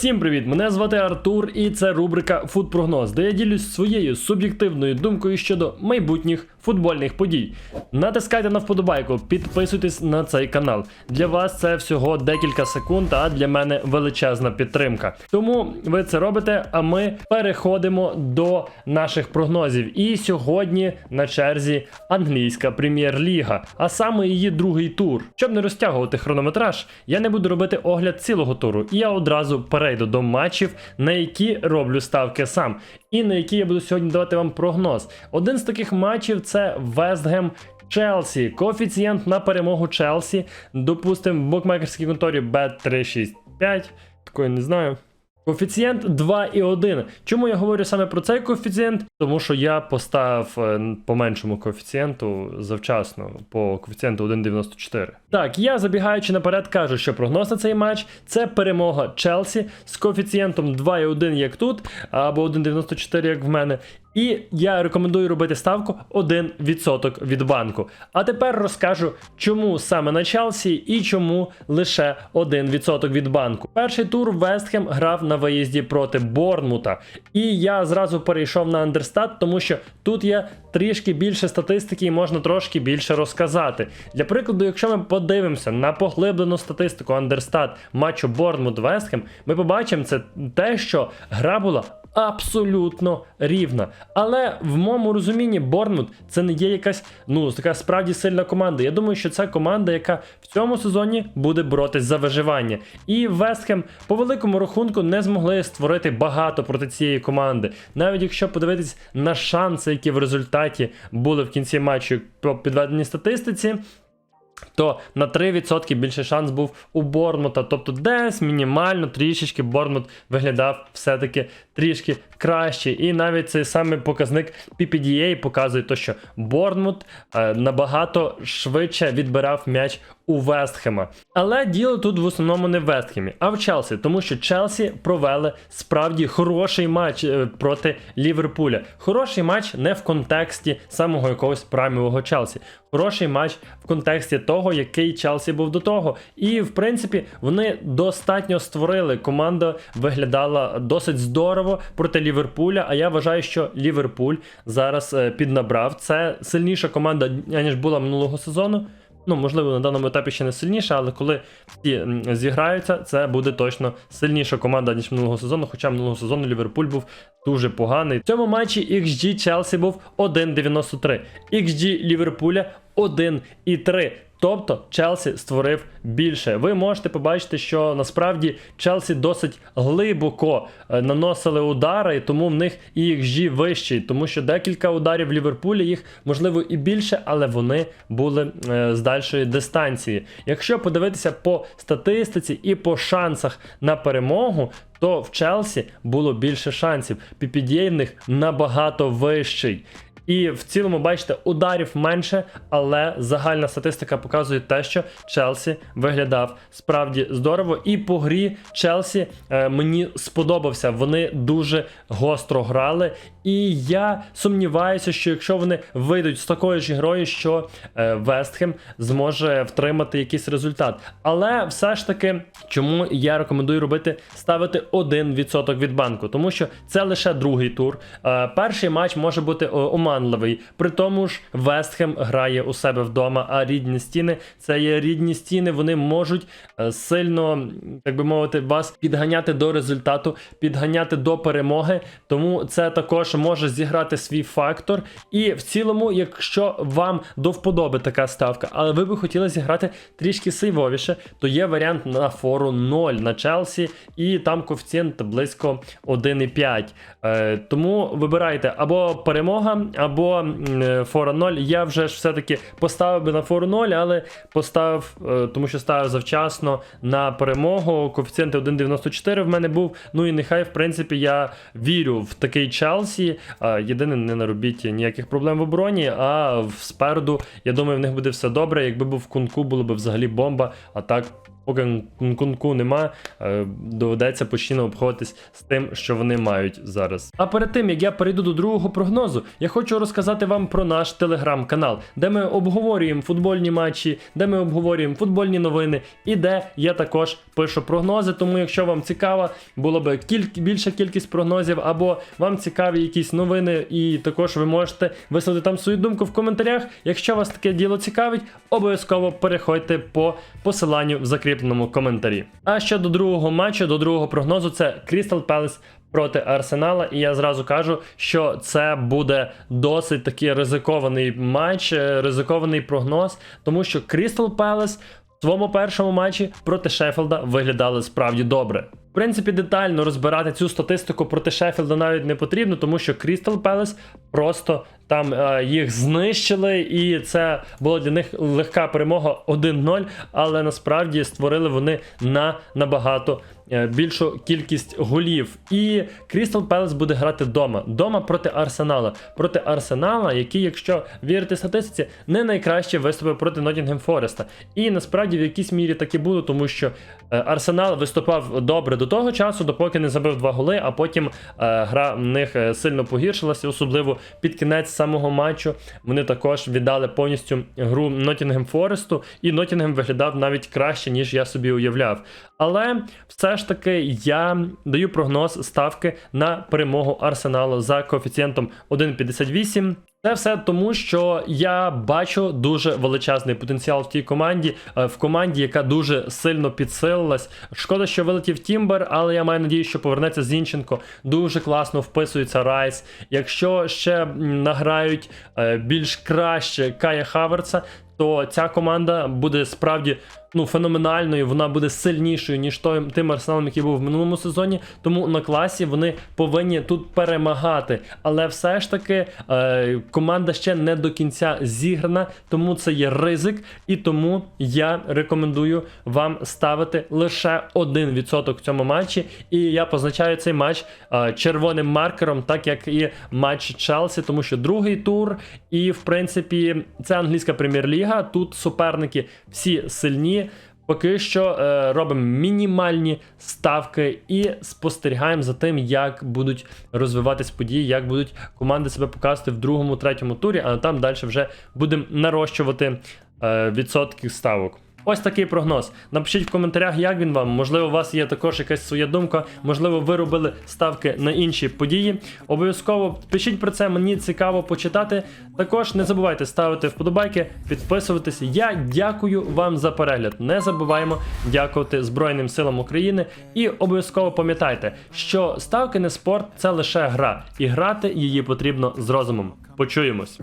Всім привіт! Мене звати Артур, і це рубрика Футпрогноз, де я ділюсь своєю суб'єктивною думкою щодо майбутніх футбольних подій. Натискайте на вподобайку, підписуйтесь на цей канал. Для вас це всього декілька секунд, а для мене величезна підтримка. Тому ви це робите, а ми переходимо до наших прогнозів. І сьогодні на черзі англійська прем'єр-ліга, а саме її другий тур. Щоб не розтягувати хронометраж, я не буду робити огляд цілого туру, і я одразу перейду до матчів, на які роблю ставки сам, і на які я буду сьогодні давати вам прогноз. Один з таких матчів це Вестгем. Челсі, коефіцієнт на перемогу Челсі. Допустимо, в букмекерській конторі Bet365. Такої не знаю. Коефіцієнт 2,1. Чому я говорю саме про цей коефіцієнт? Тому що я поставив е, по меншому коефіцієнту завчасно, по коефіцієнту 1,94. Так, я забігаючи наперед, кажу, що прогноз на цей матч це перемога Челсі з коефіцієнтом 2,1, як тут, або 1,94, як в мене. І я рекомендую робити ставку 1% від банку. А тепер розкажу, чому саме на Челсі і чому лише 1% від банку. Перший тур Вестхем грав на виїзді проти Борнмута. І я зразу перейшов на андерстат, тому що тут є трішки більше статистики і можна трошки більше розказати. Для прикладу, якщо ми подивимося на поглиблену статистику андерстат матчу Борнмут Вестхем, ми побачимо це те, що гра була абсолютно рівна. Але в моєму розумінні Борнмут це не є якась ну така справді сильна команда. Я думаю, що це команда, яка в цьому сезоні буде боротись за виживання. І Вестхем по великому рахунку не змогли створити багато проти цієї команди. Навіть якщо подивитись на шанси, які в результаті були в кінці матчу по підведеній статистиці. То на 3% більше шанс був у Борнмута. Тобто десь мінімально трішечки Борнмут виглядав все-таки трішки краще. І навіть цей самий показник PPDA показує, то, що Борнмут е, набагато швидше відбирав м'яч у Вестхема. Але діло тут в основному не в Вестхемі, а в Челсі, тому що Челсі провели справді хороший матч е, проти Ліверпуля. Хороший матч не в контексті самого якогось праймового Челсі. Хороший матч в контексті того, який Челсі був до того. І в принципі вони достатньо створили. Команда виглядала досить здорово проти Ліверпуля. А я вважаю, що Ліверпуль зараз е, піднабрав. Це сильніша команда, аніж була минулого сезону. Ну, можливо, на даному етапі ще не сильніша, але коли всі зіграються, це буде точно сильніша команда, ніж минулого сезону. Хоча минулого сезону Ліверпуль був дуже поганий. В цьому матчі XG Челсі був 1,93. XG Ліверпуля 1,3. Тобто Челсі створив більше. Ви можете побачити, що насправді Челсі досить глибоко е, наносили удари, і тому в них і XG вищий, тому що декілька ударів Ліверпуля їх можливо і більше, але вони були е, з дальшої дистанції. Якщо подивитися по статистиці і по шансах на перемогу, то в Челсі було більше шансів. PPDA в них набагато вищий. І в цілому, бачите, ударів менше, але загальна статистика показує те, що Челсі виглядав справді здорово. І по грі Челсі е, мені сподобався. Вони дуже гостро грали. І я сумніваюся, що якщо вони вийдуть з такою ж грою, що Вестхем зможе втримати якийсь результат. Але все ж таки, чому я рекомендую робити ставити 1% від банку, тому що це лише другий тур. Е, перший матч може бути е, оманливий. При тому ж Вестхем грає у себе вдома, а рідні стіни це є рідні стіни. Вони можуть е, сильно, так би мовити, вас підганяти до результату, підганяти до перемоги. Тому це також може зіграти свій фактор. І в цілому, якщо вам до вподоби така ставка, але ви би хотіли зіграти трішки сейвовіше, то є варіант на фору 0 на Челсі, і там коефіцієнт близько 1,5. Е, тому вибирайте або перемога, або е, фора 0. Я вже ж все-таки поставив би на фору 0, але поставив, е, тому що ставив завчасно на перемогу. Коефіцієнт 1,94 в мене був. Ну і нехай, в принципі, я вірю в такий Челсі. Е, Єдине, не наробіть ніяких проблем в обороні, а спереду, я думаю, в них буде все добре. Якби був кунку, було б взагалі бомба. А так. Поки Нкунку нема, е, доведеться постійно обходитись з тим, що вони мають зараз. А перед тим як я перейду до другого прогнозу, я хочу розказати вам про наш телеграм-канал, де ми обговорюємо футбольні матчі, де ми обговорюємо футбольні новини, і де я також пишу прогнози. Тому, якщо вам цікаво, було би кіль... більша кількість прогнозів, або вам цікаві якісь новини, і також ви можете висловити там свою думку в коментарях. Якщо вас таке діло цікавить, обов'язково переходьте по посиланню в закріпленому коментарі. А щодо другого матчу, до другого прогнозу, це Crystal Palace проти Арсенала, і я зразу кажу, що це буде досить такий ризикований матч, е, ризикований прогноз, тому що Crystal Palace в своєму першому матчі проти Шеффілда виглядали справді добре. В принципі, детально розбирати цю статистику проти Шеффілда навіть не потрібно, тому що Крістал Пелес просто там е, їх знищили, і це була для них легка перемога 1-0, але насправді створили вони на набагато більшу кількість голів. І Crystal Palace буде грати вдома. Дома проти Арсенала. Проти Арсенала, який, якщо вірити статистиці, не найкраще виступив проти Ноттінгем Фореста. І насправді в якійсь мірі так і було, тому що е, Арсенал виступав добре до того часу, допоки не забив два голи, а потім е, гра в них е, сильно погіршилася, особливо під кінець самого матчу. Вони також віддали повністю гру Ноттінгем Форесту, і Ноттінгем виглядав навіть краще, ніж я собі уявляв. Але все ж таки я даю прогноз ставки на перемогу Арсеналу за коефіцієнтом 1,58. Це все тому, що я бачу дуже величезний потенціал в тій команді, е, в команді, яка дуже сильно підсилилась. Шкода, що вилетів Тімбер, але я маю надію, що повернеться Зінченко. Дуже класно вписується Райс. Якщо ще награють е, більш краще Кая Хаверца, то ця команда буде справді ну, феноменальною, вона буде сильнішою, ніж той, тим арсеналом, який був в минулому сезоні. Тому на класі вони повинні тут перемагати. Але все ж таки е, команда ще не до кінця зіграна, тому це є ризик, і тому я рекомендую вам ставити лише 1% в цьому матчі. І я позначаю цей матч е, червоним маркером, так як і матч Челсі, тому що другий тур, і в принципі це англійська прем'єр-ліга. Тут суперники всі сильні. Поки що е, робимо мінімальні ставки і спостерігаємо за тим, як будуть розвиватись події, як будуть команди себе показувати в другому, третьому турі, а там далі вже будемо нарощувати е, відсотки ставок. Ось такий прогноз. Напишіть в коментарях, як він вам. Можливо, у вас є також якась своя думка, можливо, ви робили ставки на інші події. Обов'язково пишіть про це, мені цікаво почитати. Також не забувайте ставити вподобайки, підписуватися. Я дякую вам за перегляд. Не забуваємо дякувати Збройним силам України. І обов'язково пам'ятайте, що ставки не спорт це лише гра, і грати її потрібно з розумом. Почуємось.